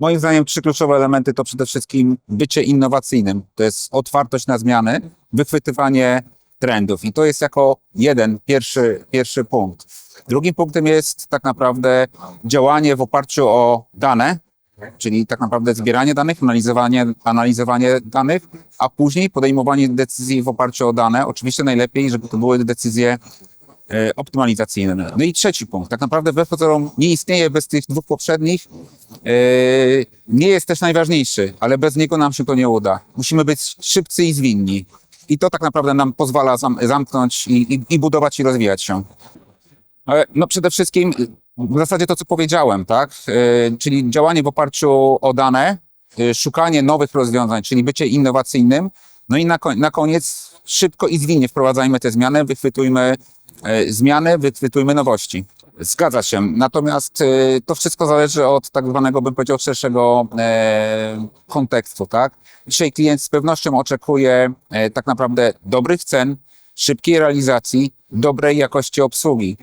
Moim zdaniem trzy kluczowe elementy to przede wszystkim bycie innowacyjnym. To jest otwartość na zmiany, wychwytywanie trendów. I to jest jako jeden, pierwszy, pierwszy punkt. Drugim punktem jest tak naprawdę działanie w oparciu o dane, czyli tak naprawdę zbieranie danych, analizowanie, analizowanie danych, a później podejmowanie decyzji w oparciu o dane. Oczywiście najlepiej, żeby to były decyzje optymalizacyjne. No i trzeci punkt. Tak naprawdę wbrew pozorom nie istnieje bez tych dwóch poprzednich. e, Nie jest też najważniejszy, ale bez niego nam się to nie uda. Musimy być szybcy i zwinni. I to tak naprawdę nam pozwala zam, zamknąć i, i, i budować i rozwijać się. No przede wszystkim w zasadzie to, co powiedziałem, tak? E, Czyli działanie w oparciu o dane, e, szukanie nowych rozwiązań, czyli bycie innowacyjnym. No i na, na koniec szybko i zwinnie wprowadzajmy te zmiany, wychwytujmy e, zmiany, wychwytujmy nowości. Zgadza się. Natomiast e, to wszystko zależy od tak zwanego, bym powiedział, szerszego e, kontekstu, tak? Dzisiaj klient z pewnością oczekuje e, tak naprawdę dobrych cen, szybkiej realizacji, dobrej jakości obsługi.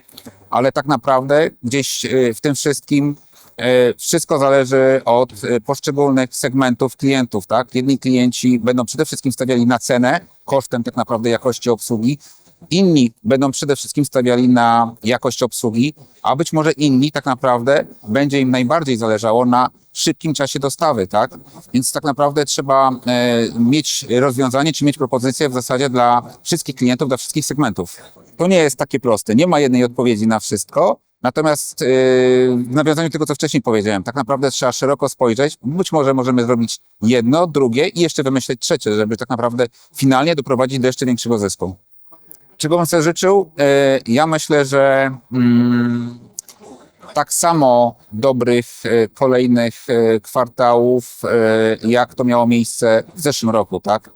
Ale tak naprawdę gdzieś e, w tym wszystkim e, wszystko zależy od e, poszczególnych segmentów klientów, tak? Jedni klienci będą przede wszystkim stawiali na cenę kosztem tak naprawdę jakości obsługi, inni będą przede wszystkim stawiali na jakość obsługi, a być może inni tak naprawdę będzie im najbardziej zależało na szybkim czasie dostawy, tak? Więc tak naprawdę trzeba e, mieć rozwiązanie, czy mieć propozycję w zasadzie dla wszystkich klientów, dla wszystkich segmentów. To nie jest takie proste, nie ma jednej odpowiedzi na wszystko, Natomiast yy, w nawiązaniu do tego, co wcześniej powiedziałem, tak naprawdę trzeba szeroko spojrzeć. Być może możemy zrobić jedno, drugie i jeszcze wymyśleć trzecie, żeby tak naprawdę finalnie doprowadzić do jeszcze większego zysku. Czego bym sobie życzył? Yy, ja myślę, że mm, tak samo dobrych yy, kolejnych yy, kwartałów, jak to miało miejsce w zeszłym roku, tak?